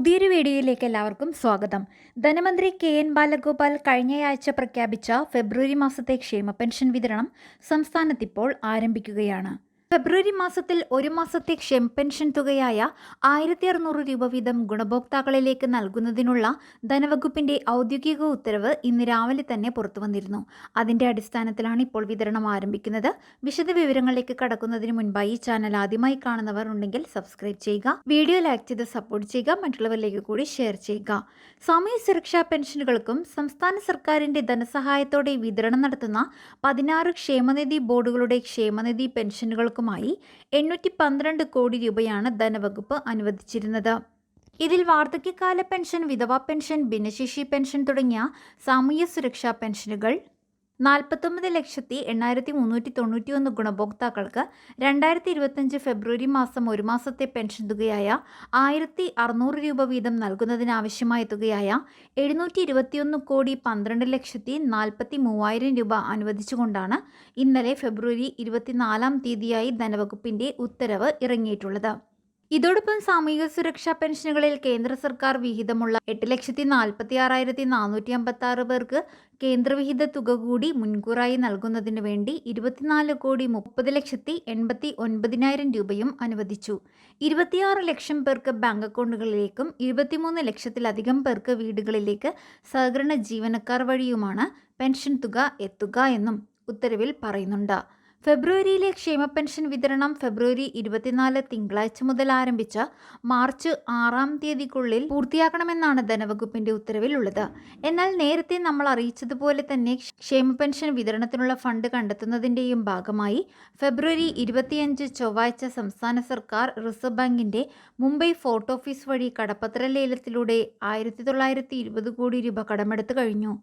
പുതിയൊരു വീഡിയോയിലേക്ക് എല്ലാവർക്കും സ്വാഗതം. ധനമന്ത്രി കെ എൻ ബാലഗോപാൽ കഴിഞ്ഞയാഴ്ച പ്രഖ്യാപിച്ച ഫെബ്രുവരി മാസത്തെ ക്ഷേമ പെൻഷൻ വിതരണം സംസ്ഥാനത്തിപ്പോൾ ആരംഭിക്കുകയാണ്. ഫെബ്രുവരി മാസത്തിൽ ഒരു മാസത്തെ ക്ഷേമ പെൻഷൻ തുകയായ ആയിരത്തി അറുന്നൂറ് രൂപ വീതം ഗുണഭോക്താക്കളിലേക്ക് നൽകുന്നതിനുള്ള ധനവകുപ്പിന്റെ ഔദ്യോഗിക ഉത്തരവ് ഇന്ന് രാവിലെ തന്നെ പുറത്തുവന്നിരുന്നു. അതിന്റെ അടിസ്ഥാനത്തിലാണ് ഇപ്പോൾ വിതരണം ആരംഭിക്കുന്നത്. വിശദ വിവരങ്ങളിലേക്ക് കടക്കുന്നതിന് മുൻപായി ചാനൽ ആദ്യമായി കാണുന്നവർ ഉണ്ടെങ്കിൽ സബ്സ്ക്രൈബ് ചെയ്യുക വീഡിയോ ലൈക്ക് ചെയ്ത് സപ്പോർട്ട് ചെയ്യുക മറ്റുള്ളവരിലേക്ക് കൂടി ഷെയർ ചെയ്യുക. സാമൂഹ്യ സുരക്ഷാ പെൻഷനുകൾക്കും സംസ്ഥാന സർക്കാരിന്റെ ധനസഹായത്തോടെ വിതരണം നടത്തുന്ന പതിനാറ് ക്ഷേമനിധി ബോർഡുകളുടെ ക്ഷേമനിധി പെൻഷനുകൾക്കുമായി എണ്ണൂറ്റി പന്ത്രണ്ട് കോടി രൂപയാണ് ധനവകുപ്പ് അനുവദിച്ചിരുന്നത്. ഇതിൽ വാർദ്ധക്യകാല പെൻഷൻ വിധവാ പെൻഷൻ ഭിന്നശേഷി പെൻഷൻ തുടങ്ങിയ സാമൂഹ്യ സുരക്ഷാ പെൻഷനുകൾ നാൽപ്പത്തൊമ്പത് ലക്ഷത്തി എണ്ണായിരത്തി മുന്നൂറ്റി തൊണ്ണൂറ്റി ഒന്ന് ഗുണഭോക്താക്കൾക്ക് രണ്ടായിരത്തി ഇരുപത്തഞ്ച് ഫെബ്രുവരി മാസം ഒരു മാസത്തെ പെൻഷൻ തുകയായ ആയിരത്തി അറുന്നൂറ് രൂപ വീതം നൽകുന്നതിനാവശ്യമായ തുകയായ എഴുന്നൂറ്റി ഇരുപത്തിയൊന്ന് കോടി പന്ത്രണ്ട് ലക്ഷത്തി നാൽപ്പത്തി മൂവായിരം രൂപ അനുവദിച്ചുകൊണ്ടാണ് ഇന്നലെ ഫെബ്രുവരി ഇരുപത്തിനാലാം തീയതിയായി ധനവകുപ്പിന്റെ ഉത്തരവ് ഇറങ്ങിയിട്ടുള്ളത്. ഇതോടൊപ്പം സാമൂഹിക സുരക്ഷാ പെൻഷനുകളിൽ കേന്ദ്ര സർക്കാർ വിഹിതമുള്ള എട്ട് ലക്ഷത്തി നാൽപ്പത്തി ആറായിരത്തി നാനൂറ്റി അമ്പത്തി ആറ് പേർക്ക് കേന്ദ്രവിഹിത തുക കൂടി മുൻകൂറായി നൽകുന്നതിന് വേണ്ടി ഇരുപത്തിനാല് കോടി മുപ്പത് ലക്ഷത്തി എൺപത്തി ഒൻപതിനായിരം രൂപയും അനുവദിച്ചു. ഇരുപത്തിയാറ് ലക്ഷം പേർക്ക് ബാങ്ക് അക്കൗണ്ടുകളിലേക്കും ഇരുപത്തിമൂന്ന് ലക്ഷത്തിലധികം പേർക്ക് വീടുകളിലേക്ക് സഹകരണ ജീവനക്കാർ വഴിയുമാണ് പെൻഷൻ തുക എത്തുക എന്നും ഉത്തരവിൽ പറയുന്നുണ്ട്. ഫെബ്രുവരിയിലെ ക്ഷേമ പെൻഷൻ വിതരണം ഫെബ്രുവരി ഇരുപത്തിനാല് തിങ്കളാഴ്ച മുതൽ ആരംഭിച്ച മാർച്ച് ആറാം തീയതിക്കുള്ളിൽ പൂർത്തിയാക്കണമെന്നാണ് ധനവകുപ്പിന്റെ ഉത്തരവിലുള്ളത്. എന്നാൽ നേരത്തെ നമ്മൾ അറിയിച്ചതുപോലെ തന്നെ ക്ഷേമ പെൻഷൻ വിതരണത്തിനുള്ള ഫണ്ട് കണ്ടെത്തുന്നതിന്റെയും ഭാഗമായി ഫെബ്രുവരി ഇരുപത്തിയഞ്ച് ചൊവ്വാഴ്ച സംസ്ഥാന സർക്കാർ റിസർവ് ബാങ്കിന്റെ മുംബൈ ഫോർട്ട് ഓഫീസ് വഴി കടപ്പത്ര ലേലത്തിലൂടെ ആയിരത്തി തൊള്ളായിരത്തി ഇരുപത് കോടി രൂപ കടമെടുത്തു കഴിഞ്ഞു.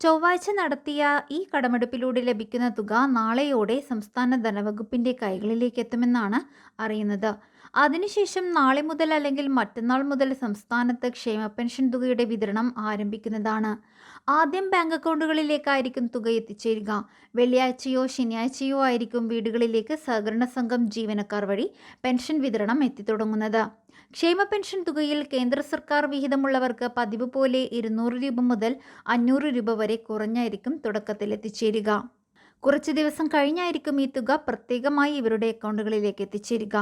ചൊവ്വാഴ്ച നടത്തിയ ഈ കടമെടുപ്പിലൂടെ ലഭിക്കുന്ന തുക നാളെയോടെ സംസ്ഥാന ധനവകുപ്പിന്റെ കൈകളിലേക്ക് എത്തുമെന്നാണ് അറിയുന്നത്. അതിനുശേഷം നാളെ മുതൽ അല്ലെങ്കിൽ മറ്റന്നാൾ മുതൽ സംസ്ഥാനത്ത് ക്ഷേമ പെൻഷൻ തുകയുടെ വിതരണം ആരംഭിക്കുന്നതാണ്. ആദ്യം ബാങ്ക് അക്കൗണ്ടുകളിലേക്കായിരിക്കും തുക എത്തിച്ചേരുക. വെള്ളിയാഴ്ചയോ ശനിയാഴ്ചയോ ആയിരിക്കും വീടുകളിലേക്ക് സഹകരണ സംഘം ജീവനക്കാർ വഴി പെൻഷൻ വിതരണം എത്തിത്തുടങ്ങുന്നത്. ക്ഷേമ പെൻഷൻ തുകയിൽ കേന്ദ്ര സർക്കാർ വിഹിതമുള്ളവർക്ക് പതിവ് പോലെ ഇരുന്നൂറ് രൂപ മുതൽ അഞ്ഞൂറ് രൂപ വരെ കുറഞ്ഞായിരിക്കും തുടക്കത്തിൽ എത്തിച്ചേരുക. കുറച്ച് ദിവസം കഴിഞ്ഞായിരിക്കും ഈ തുക പ്രത്യേകമായി ഇവരുടെ അക്കൗണ്ടുകളിലേക്ക് എത്തിച്ചേരുക.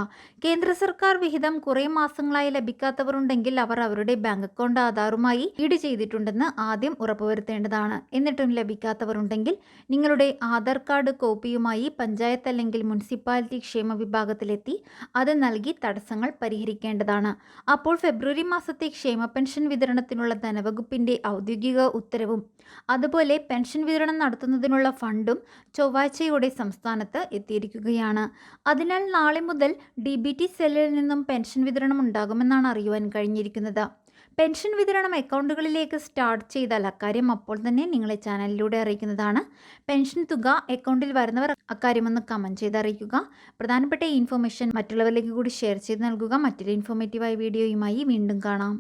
കേന്ദ്ര സർക്കാർ വിഹിതം കുറേ മാസങ്ങളായി ലഭിക്കാത്തവർ ഉണ്ടെങ്കിൽ അവർ അവരുടെ ബാങ്ക് അക്കൗണ്ട് ആധാറുമായി ഈട് ചെയ്തിട്ടുണ്ടെന്ന് ആദ്യം ഉറപ്പുവരുത്തേണ്ടതാണ്. എന്നിട്ടും ലഭിക്കാത്തവർ ഉണ്ടെങ്കിൽ നിങ്ങളുടെ ആധാർ കാർഡ് കോപ്പിയുമായി പഞ്ചായത്ത് അല്ലെങ്കിൽ മുനിസിപ്പാലിറ്റി ക്ഷേമ വിഭാഗത്തിലെത്തി അത് നൽകി തടസ്സങ്ങൾ പരിഹരിക്കേണ്ടതാണ്. അപ്പോൾ ഫെബ്രുവരി മാസത്തെ ക്ഷേമ പെൻഷൻ വിതരണത്തിനുള്ള ധനവകുപ്പിന്റെ ഔദ്യോഗിക ഉത്തരവും അതുപോലെ പെൻഷൻ വിതരണം നടത്തുന്നതിനുള്ള ഫണ്ടും ചൊവ്വാഴ്ചയോടെ സംസ്ഥാനത്ത് എത്തിയിരിക്കുകയാണ്. അതിനാൽ നാളെ മുതൽ ഡി ബി ടി സെല്ലിൽ നിന്നും പെൻഷൻ വിതരണം ഉണ്ടാകുമെന്നാണ് അറിയുവാൻ കഴിഞ്ഞിരിക്കുന്നത്. പെൻഷൻ വിതരണം അക്കൗണ്ടുകളിലേക്ക് സ്റ്റാർട്ട് ചെയ്താൽ അക്കാര്യം അപ്പോൾ തന്നെ നിങ്ങളെ ചാനലിലൂടെ അറിയിക്കുന്നതാണ്. പെൻഷൻ തുക അക്കൗണ്ടിൽ വരുന്നവർ അക്കാര്യമൊന്ന് കമന്റ് ചെയ്ത് അറിയിക്കുക പ്രധാനപ്പെട്ട ഇൻഫർമേഷൻ മറ്റുള്ളവരിലേക്ക് കൂടി ഷെയർ ചെയ്ത് നൽകുക. മറ്റൊരു ഇൻഫോർമേറ്റീവായ വീഡിയോയുമായി വീണ്ടും കാണാം.